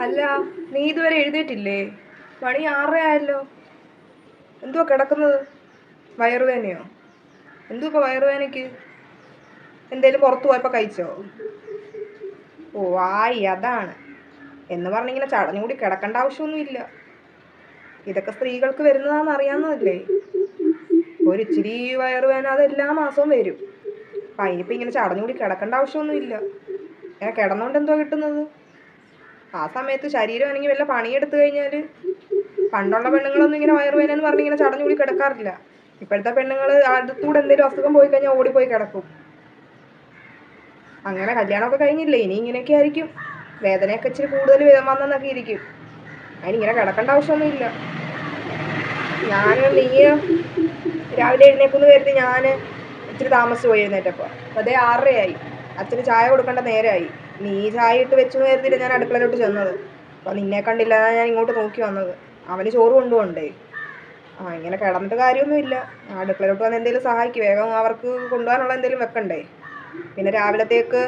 അല്ല നീ ഇതുവരെ എഴുന്നേറ്റില്ലേ മണി ആറര ആയല്ലോ. എന്തുവാ കിടക്കുന്നത്? വയറുവേനയോ എന്തുവാ ഇപ്പോൾ വയറുവേനയ്ക്ക് എന്തേലും പുറത്ത് പോയപ്പോൾ കഴിച്ചോ? ഓ ആയി അതാണ്. എന്ന് പറഞ്ഞിങ്ങനെ ചടഞ്ഞു കൂടി കിടക്കേണ്ട ആവശ്യമൊന്നുമില്ല. ഇതൊക്കെ സ്ത്രീകൾക്ക് വരുന്നതാണെന്ന് അറിയാവുന്നതല്ലേ? ഒരു ഇച്ചിരി വയറുവേന അത് എല്ലാ മാസവും വരും. അപ്പം അതിനിപ്പോൾ ഇങ്ങനെ ചടഞ്ഞുകൂടി കിടക്കേണ്ട ആവശ്യമൊന്നുമില്ല. ഇങ്ങനെ കിടന്നുകൊണ്ട് എന്തോ കിട്ടുന്നത്? ആ സമയത്ത് ശരീരം ആണെങ്കിൽ വല്ല പണിയെടുത്തു കഴിഞ്ഞാൽ പണ്ടുള്ള പെണ്ണുങ്ങളൊന്നും ഇങ്ങനെ വയറുവേന എന്ന് പറഞ്ഞ് ഇങ്ങനെ ചടഞ്ഞുകൂടി കിടക്കാറില്ല. ഇപ്പോഴത്തെ പെണ്ണുങ്ങൾ അടുത്തൂടെ എന്തെങ്കിലും അസുഖം പോയി കഴിഞ്ഞാൽ ഓടിപ്പോയി കിടക്കും. അങ്ങനെ കല്യാണമൊക്കെ കഴിഞ്ഞില്ലേ? ഇനി ഇങ്ങനെയൊക്കെ ആയിരിക്കും. വേദനയൊക്കെ ഇച്ചിരി കൂടുതൽ വന്നെന്നൊക്കെ ഇരിക്കും. അതിനിങ്ങനെ കിടക്കേണ്ട ആവശ്യമൊന്നുമില്ല. ഞാൻ നീ രാവിലെ എഴുന്നേക്കുന്ന് കരുതി ഞാൻ ഇച്ചിരി താമസിച്ച് പോയി എഴുന്നേറ്റപ്പോൾ. അതേ ആറരയായി. അച്ഛന് ചായ കൊടുക്കേണ്ട നേരമായി. നീ ചായ ഇട്ട് വെച്ചു കരുതിയിട്ട് ഞാൻ അടുക്കളയിലോട്ട് ചെന്നത്. അപ്പം നിന്നെ കണ്ടില്ല ഞാൻ ഇങ്ങോട്ട് നോക്കി വന്നത്. അവന് ചോറ് കൊണ്ടുപോകണ്ടേ ആ ഇങ്ങനെ കിടന്നിട്ട് കാര്യമൊന്നുമില്ല അടുക്കളയിലോട്ട് വന്ന് എന്തെങ്കിലും സഹായിക്കും. വേഗം അവർക്ക് കൊണ്ടുപോകാനുള്ള എന്തെങ്കിലും വെക്കണ്ടേ? പിന്നെ രാവിലത്തേക്ക്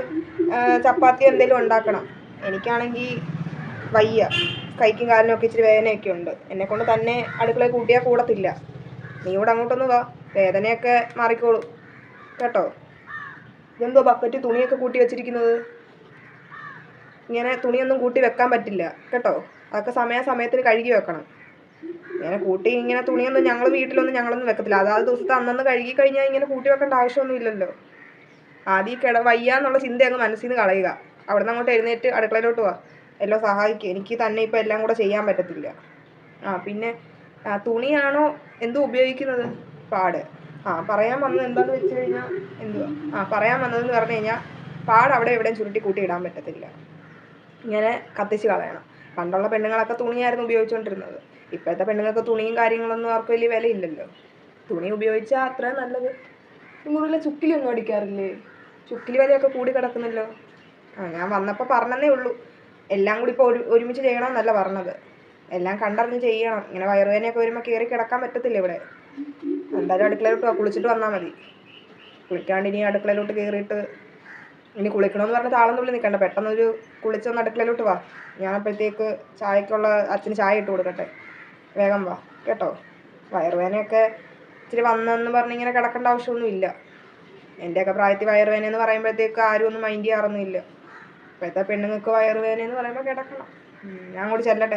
ചപ്പാത്തി എന്തെങ്കിലും ഉണ്ടാക്കണം. എനിക്കാണെങ്കിൽ വയ്യ. കൈക്കും കാലിനും ഒക്കെ ഇച്ചിരി വേദനയൊക്കെ ഉണ്ട്. എന്നെ കൊണ്ട് തന്നെ അടുക്കളയിൽ കൂട്ടിയാൽ കൂടത്തില്ല. നീ ഇവിടെ അങ്ങോട്ടൊന്ന് വാ. വേദനയൊക്കെ മാറിക്കോളൂ. കേട്ടോ? ഇതെന്തോ ബക്കറ്റ് തുണിയൊക്കെ കൂട്ടി വെച്ചിരിക്കുന്നത്? ഇങ്ങനെ തുണിയൊന്നും കൂട്ടി വെക്കാൻ പറ്റില്ല കേട്ടോ? അതൊക്കെ സമയാസമയത്തിന് കഴുകി വെക്കണം. ഇങ്ങനെ കൂട്ടി ഇങ്ങനെ തുണിയൊന്നും ഞങ്ങൾ വീട്ടിലൊന്നും ഞങ്ങളൊന്നും വെക്കത്തില്ല. അതാത് ദിവസത്തെ അന്നന്ന് കഴുകി കഴിഞ്ഞാൽ ഇങ്ങനെ കൂട്ടി വെക്കേണ്ട ആവശ്യമൊന്നും ഇല്ലല്ലോ. ആദ്യം കിട വയ്യ എന്നുള്ള ചിന്ത അങ്ങ് മനസ്സിൽ നിന്ന് കളയുക. അവിടെ നിന്ന് അങ്ങോട്ട് എഴുന്നേറ്റ് അടുക്കളയിലോട്ട് വാ. എല്ലാം സഹായിക്കും. എനിക്ക് തന്നെ ഇപ്പം എല്ലാം കൂടെ ചെയ്യാൻ പറ്റത്തില്ല. ആ പിന്നെ തുണിയാണോ എന്തോ ഉപയോഗിക്കുന്നത്? പാട്. ആ പറയാൻ വന്നത് എന്താണെന്ന് വെച്ച് കഴിഞ്ഞാൽ എന്തുവാ? ആ പറയാൻ വന്നതെന്ന് പറഞ്ഞു കഴിഞ്ഞാൽ പാട് അവിടെ എവിടെയും ചുരുട്ടി കൂട്ടി ഇടാൻ പറ്റത്തില്ല. ഇങ്ങനെ കത്തിച്ച് കളയണം. പണ്ടുള്ള പെണ്ണുങ്ങളൊക്കെ തുണിയായിരുന്നു ഉപയോഗിച്ചുകൊണ്ടിരുന്നത് ഇപ്പോഴത്തെ പെണ്ണുങ്ങൾക്ക് തുണിയും കാര്യങ്ങളൊന്നും ആർക്കും വലിയ വിലയില്ലല്ലോ. തുണി ഉപയോഗിച്ചാൽ അത്രയും നല്ലത്. നിങ്ങളുടെ ചുക്കിലൊന്നും അടിക്കാറില്ലേ? ചുക്കിലി വിലയൊക്കെ കൂടി കിടക്കുന്നല്ലോ. ആ ഞാൻ വന്നപ്പോൾ പറഞ്ഞതേ ഉള്ളൂ. എല്ലാം കൂടി ഇപ്പോൾ ഒരു ഒരുമിച്ച് ചെയ്യണമെന്നല്ല പറഞ്ഞത്. എല്ലാം കണ്ടറിഞ്ഞ് ചെയ്യണം. ഇങ്ങനെ വയറുവേദനയൊക്കെ വരുമ്പോൾ കയറി കിടക്കാൻ പറ്റത്തില്ല ഇവിടെ. എന്തായാലും അടുക്കളയിലോട്ട് കുളിച്ചിട്ട് വന്നാൽ മതി. കുളിക്കാണ്ട് ഇനി അടുക്കളയിലോട്ട് കയറിയിട്ട് ഇനി കുളിക്കണമെന്ന് പറഞ്ഞ താളം തുള്ളി നിൽക്കണ്ട പെട്ടെന്നൊരു കുളിച്ചൊന്ന് അടുക്കളയിലോട്ട് വാ. ഞാൻ അപ്പോഴത്തേക്ക് ചായക്കുള്ള അച്ഛന് ചായ ഇട്ട് കൊടുക്കട്ടെ. വേഗം വാ. കേട്ടോ? വയറുവേനയൊക്കെ ഇച്ചിരി വന്നെന്ന് പറഞ്ഞ് ഇങ്ങനെ കിടക്കേണ്ട ആവശ്യമൊന്നുമില്ല. എന്റെയൊക്കെ പ്രായത്തിൽ വയറുവേന എന്ന് പറയുമ്പോഴത്തേക്ക് ആരും ഒന്നും മൈൻഡ് ചെയ്യാറൊന്നുമില്ല. ഇപ്പോഴത്തെ പെണ്ണുങ്ങൾക്ക് വയറുവേന എന്ന് പറയുമ്പോൾ കിടക്കണം ഞാൻ അങ്ങോട്ട് ചെല്ലട്ടെ.